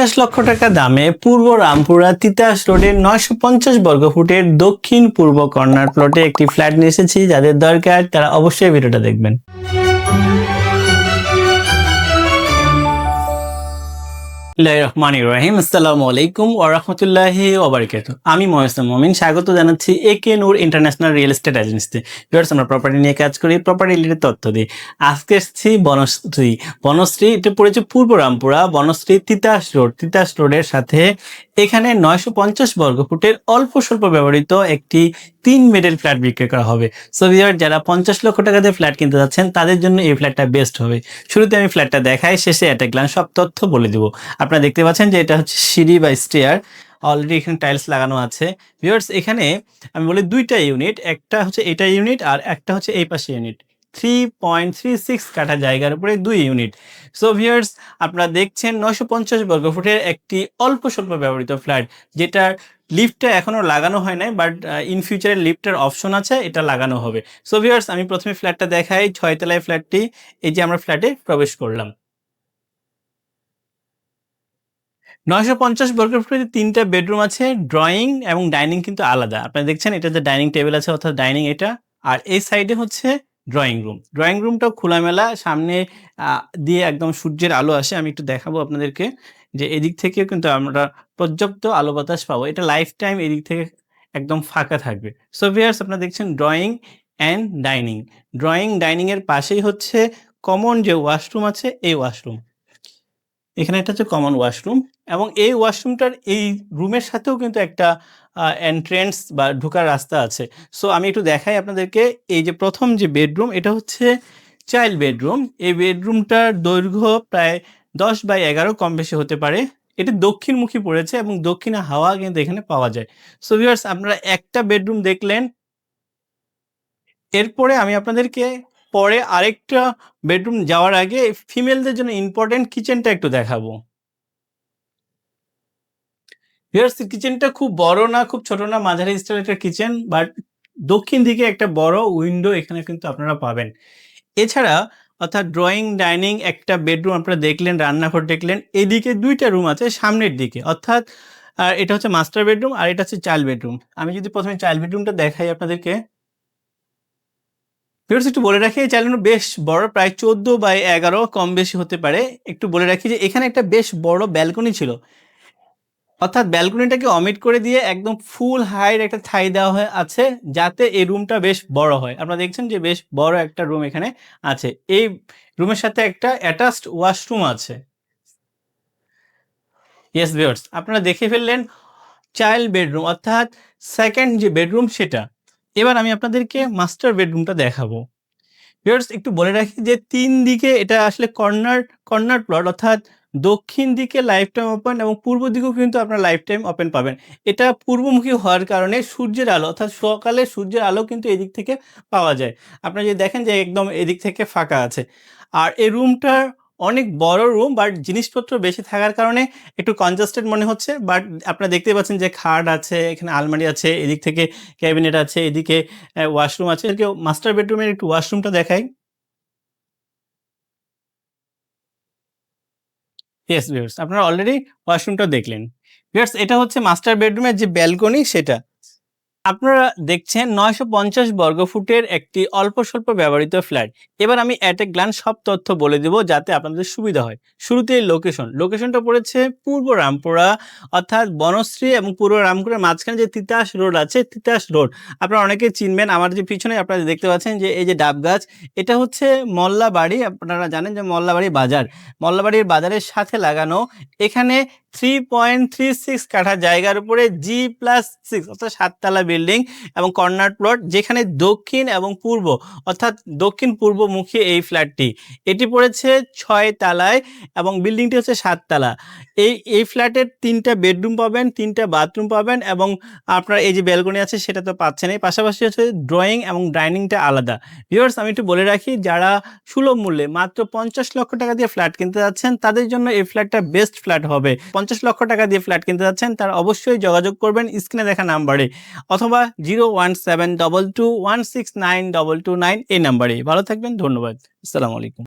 পঞ্চাশ লক্ষ টাকা দামে পূর্ব রামপুরা তিতাস রোডের নয়শো পঞ্চাশ বর্গ ফুটের দক্ষিণ পূর্ব কর্নার প্লটে একটি ফ্ল্যাট নিয়ে এসেছি। যাদের দরকার তারা অবশ্যই ভিডিওটা দেখবেন। রহমান ইব্রাহিম আসসালামু আলাইকুম ওয়া রাহমাতুল্লাহি ওয়া আমি মহসিন মুমিন। স্বাগত জানাচ্ছি একে নূর ইন্টারন্যাশনাল রিয়েল এস্টেট এজেন্সিতে। আমরা প্রপার্টি নিয়ে কাজ করি প্রপার্টি রিলেটেড তথ্য দিই। আজকে এসেছি বনশ্রী। বনশ্রী, এটা পড়েছে পূর্ব রামপুরা, বনশ্রী তিতাস রোড। তিতাস রোডের সাথে এখানে নয়শো পঞ্চাশ বর্গ ফুটের অল্প স্বল্প ব্যবহৃত একটি তিন বেডের ফ্ল্যাট বিক্রি করা হবে। সো যারা পঞ্চাশ লক্ষ টাকা দিয়ে ফ্ল্যাট কিনতে যাচ্ছেন, তাদের জন্য এই ফ্ল্যাটটা বেস্ট হবে। শুরুতে আমি ফ্ল্যাটটা দেখাই, শেষে একটা গ্লান সব তথ্য বলে দিব। আপনারা দেখতে পাচ্ছেন যে এটা হচ্ছে সিঁড়ি বা স্টেয়ার অলরেডি এখানে টাইলস লাগানো আছে। ভিউয়ার্স এখানে আমি বলি দুইটা ইউনিট একটা হচ্ছে এটা ইউনিট আর একটা হচ্ছে এই পাশে unit three point three six কাঠা জায়গার উপরে দুই ইউনিট সো ভিউয়ার্স আপনারা দেখছেন নয়শো পঞ্চাশ বর্গ ফুটের একটি অল্প স্বল্প ব্যবহৃত ফ্ল্যাট যেটার লিফটটা এখনও লাগানো হয় নাই বাট ইন ফিউচারে লিফটের অপশন আছে, এটা লাগানো হবে। সো ভিউয়ার্স আমি প্রথমে ফ্ল্যাটটা দেখাই, ছয়তলায় ফ্ল্যাটটি এই যে আমরা ফ্ল্যাটে প্রবেশ করলাম। নয়শো পঞ্চাশ বর্গ ফুটে তিনটা বেডরুম আছে ড্রয়িং এবং ডাইনিং কিন্তু আলাদা। আপনারা দেখছেন এটা যে ডাইনিং টেবিল আছে, অর্থাৎ ডাইনিং এটা। আর এই সাইডে হচ্ছে ড্রয়িং রুম ড্রয়িং রুমটাও খোলামেলা, সামনে দিয়ে একদম সূর্যের আলো আসে। আমি একটু দেখাবো আপনাদেরকে যে এদিক থেকেও কিন্তু আমরা পর্যাপ্ত আলো বাতাস পাবো। এটা লাইফ টাইম এদিক থেকে একদম ফাঁকা থাকবে। সো ভিয়ার্স আপনারা দেখছেন drawing and dining drawing dining এর পাশেই হচ্ছে কমন যে ওয়াশরুম আছে, এই ওয়াশরুম এখানে একটা হচ্ছে কমন ওয়াশরুম এবং এই ওয়াশরুমটার এই রুমের সাথেও কিন্তু একটা এন্ট্রেন্স বা ঢোকার রাস্তা আছে। সো আমি একটু দেখাই আপনাদেরকে এই যে প্রথম যে বেডরুম এটা হচ্ছে চাইল্ড বেডরুম এই বেডরুমটার দৈর্ঘ্য প্রায় দশ বাই এগারো, কম বেশি হতে পারে। এটি দক্ষিণমুখী পড়েছে এবং দক্ষিণে হাওয়া কিন্তু এখানে পাওয়া যায়। সো ভিউয়ার্স আপনারা একটা বেডরুম দেখলেন। এরপরে আমি আপনাদেরকে পরে আরেকটা বেডরুম যাওয়ার আগে ফিমেলদের জন্য ইম্পর্টেন্ট কিচেনটা একটু দেখাবো। কিচেনটা খুব বড় না, খুব ছোট না, মাঝারি স্টাইল একটা কিচেন বাট দক্ষিণ দিকে একটা বড় উইন্ডো এখানে কিন্তু আপনারা পাবেন। এছাড়া, অর্থাৎ ড্রয়িং ডাইনিং একটা বেডরুম আপনারা দেখলেন, রান্নাঘর দেখলেন, এদিকে দুইটা রুম আছে, সামনের দিকে। অর্থাৎ আর এটা হচ্ছে মাস্টার বেডরুম আর এটা হচ্ছে চাইল্ড বেডরুম আমি যদি প্রথমে চাইল্ড বেডরুমটা দেখাই আপনাদেরকে। ভিউয়ার্স একটু বলে রাখি, এই বেডরুম বেশ বড়, প্রায় চোদ্দ বাই এগারো, কম বেশি হতে পারে। একটু বলে রাখি যে, এখানে একটা বেশ বড় ব্যালকনি ছিল। অর্থাৎ ব্যালকনিটাকে অমিট করে দিয়ে একদম ফুল হাইট একটা ছাই দেওয়া হয়ে আছে, যাতে এই রুমটা বেশ বড় হয়। আপনারা দেখছেন যে, বেশ বড় একটা রুম এখানে আছে। এই রুমের সাথে একটা অ্যাটাচড ওয়াশরুম আছে। ইয়েস ভিউয়ার্স আপনারা দেখে ফেললেন চাইল্ড বেডরুম অর্থাৎ সেকেন্ড যে বেডরুম সেটা। এবার আমি আপনাদেরকে মাস্টার বেডরুমটা দেখাবো। ভিউয়ার্স একটু বলে রাখি যে তিন দিকে এটা আসলে কর্নার কর্নার প্লট অর্থাৎ দক্ষিণ দিকে লাইফ টাইম ওপেন এবং পূর্ব দিকেও কিন্তু আপনারা লাইফ টাইম ওপেন পাবেন। এটা পূর্বমুখী হওয়ার কারণে সূর্যের আলো, অর্থাৎ সকালে সূর্যের আলো কিন্তু এদিক থেকে পাওয়া যায়। আপনারা যদি দেখেন যে একদম এদিক থেকে ফাঁকা আছে। আর এই রুমটার অনেক বড় রুম বাট জিনিসপত্র বেশি থাকার কারণে একটু কনজাস্টেড মনে হচ্ছে বাট আপনারা দেখতে পাচ্ছেন যে খাট আছে, এখানে আলমারি আছে, এদিক থেকে ক্যাবিনেট আছে, এদিকে ওয়াশরুম আছে। মাস্টার বেডরুমের একটু ওয়াশরুমটা দেখাই। ইয়েস ভিউয়ার্স আপনারা অলরেডি ওয়াশরুমটা দেখলেন। ভিউয়ার্স এটা হচ্ছে মাস্টার বেডরুমের যে ব্যালকনি সেটা। আপনারা দেখছেন নয়শো পঞ্চাশ বর্গ ফুটের একটি অল্প স্বল্প ব্যবহৃত ফ্ল্যাট। এবার আমি অ্যাট এ গ্লান্স সব তথ্য বলে দেব যাতে আপনাদের সুবিধা হয়। শুরুতে লোকেশন লোকেশনটা পড়েছে পূর্ব রামপুরা, অর্থাৎ বনশ্রী এবং পূর্ব রামপুরার মাঝখানে যে তিতাস রোড আছে, তিতাস রোড। আপনারা অনেকে চিনবেন, আমার যে পিছনে আপনারা দেখতে পাচ্ছেন যে এই যে ডাব গাছ, এটা হচ্ছে মল্লাবাড়ি। আপনারা জানেন যে মল্লাবাড়ি বাজার। মল্লাবাড়ির বাজারের সাথে লাগানো। এখানে থ্রি পয়েন্ট থ্রি সিক্স কাঠা জায়গার উপরে জি প্লাস সিক্স অর্থাৎ সাততলা বিল্ডিং এবং কর্নার প্লট যেখানে দক্ষিণ এবং পূর্ব, অর্থাৎ দক্ষিণ পূর্ব পূর্বমুখী এই ফ্ল্যাটটি। এটি পড়েছে ছয় তালায় এবং বিল্ডিংটি হচ্ছে সাততলা এই এই ফ্ল্যাটের তিনটা বেডরুম পাবেন, তিনটা বাথরুম পাবেন এবং আপনার এই যে ব্যালকনি আছে সেটা তো পাচ্ছেন এই পাশাপাশি হচ্ছে ড্রয়িং এবং ডাইনিংটা আলাদা। ভিউয়ার্স, আমি একটু বলে রাখি, যারা সুলভ মূল্যে মাত্র পঞ্চাশ লক্ষ টাকা দিয়ে ফ্ল্যাট কিনতে যাচ্ছেন, তাদের জন্য এই ফ্ল্যাটটা বেস্ট ফ্ল্যাট হবে। পঞ্চাশ লক্ষ টাকা দিয়ে ফ্ল্যাট কিনতে যাচ্ছেন, তারা অবশ্যই যোগাযোগ করবেন স্ক্রিনে দেখা নাম্বারে। অথবা zero one seven double two one six nine double two nine এই নাম্বারে। ভালো থাকবেন, ধন্যবাদ। আসসালামু আলাইকুম।